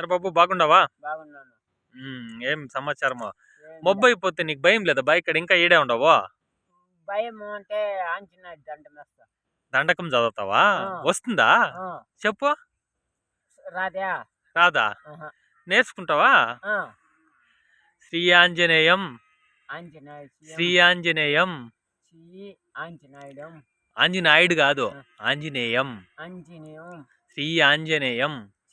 సరే బాబు బాగుండవా? ఏం సమాచారము? మొబ్బు అయిపోతే నీకు భయం లేదా? బా ఇక్కడ ఇంకా ఈడే ఉండవు? భయం అంటే దండకం చదువుతావా. వస్తుందా? చెప్పు. రాదా? రాదా. నేర్చుకుంటావా? శ్రీ ఆంజనేయం. శ్రీ ఆంజనేయం. ఆంజనేయుడం. కాదు. ఆంజనేయం. శ్రీ ఆంజనేయం.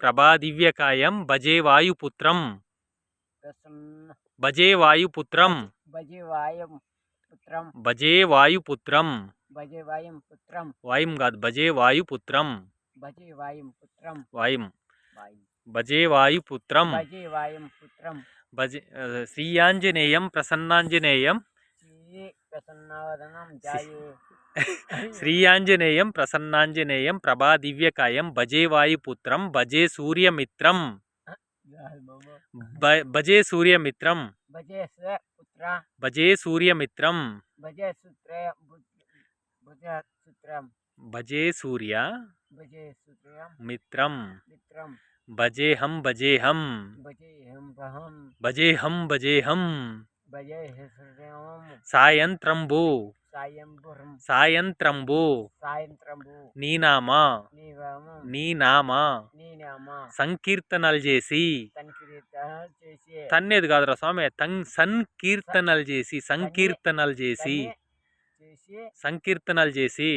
ప్రభాదివ్యకాయం భజే వాయుపుత్రం ప్రసన్న భజే వాయుపుత్రం భజవాయం పుత్రం భజే వాయుపుత్రం భజవాయం పుత్రం వాయుం కాదు భజే వాయుపుత్రం భజవాయం పుత్రం వాయుం వాయం భజే వాయుపుత్రం భజవాయం పుత్రం భజ ఆ, శ్రీ ఆంజనేయం ప్రసన్నాంజనేయం శ్రీ ప్రసన్నవదనం జాయే శ్రీ ఆంజనేయం ప్రసన్నాంజనేయం ప్రభాదివ్యకాయం భజే వాయుపుత్రం భజే సూర్యమిత్రం భ- భజే సూర్యమిత్రం భజే స పుత్ర భజే సూర్యమిత్రం భజే సూత్ర భజ సూత్రం భజే సూర్య భజే సూత్రం మిత్రం మిత్రం భజేహం భజేహం భజే హం బహం భజేహం భజేహం భజే సూర్యం సాయంత్రంబు. నీనామా నీవము నీ నామా? నీ నామ? సంకీర్తనలు చేసి. తన్నేది కాదురా స్వామి తం సంకీర్తనలు చేసి సంకీర్తనలు చేసి. సంకీర్తనలు చేసి.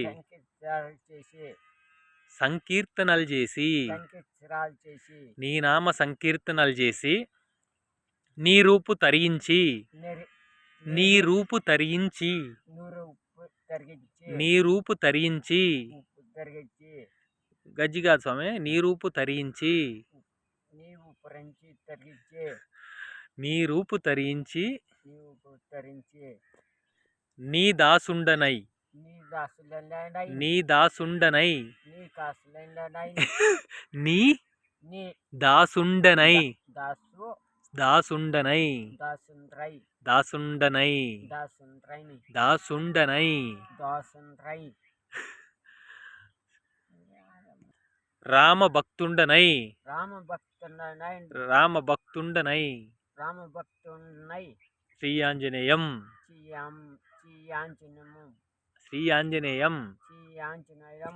సంకీర్తనలు చేసి. నీ నామ సంకీర్తనలు చేసి. నీ రూపు తరించి నీ రూపు తరించి నీ రూపు తరించి ఉప్పు తరిగించి. గజ్జి కాదు స్వామి నీ రూపు తరించి నీ రూపు తరించి నీ దాసుండనై. నీ దాసుండనై. నీ కాసులై నీ నీ దాసుండనై. దాసు. దాసుండనై. దాసుండ్రై தாசுண்டனை. தாசுண்டனை. தாசுண்டனை ராமபக்துண்டனை. ராமபக்துண்டனை. ராமபக்துண்டனை. ராமபக்துண்டனை. ஸ்ரீயாஞ்சநேயம். ஸ்ரீயாஞ்சநேயம் ஸ்ரீயாஞ்சநேயம். ஸ்ரீயாஞ்சநேயம்.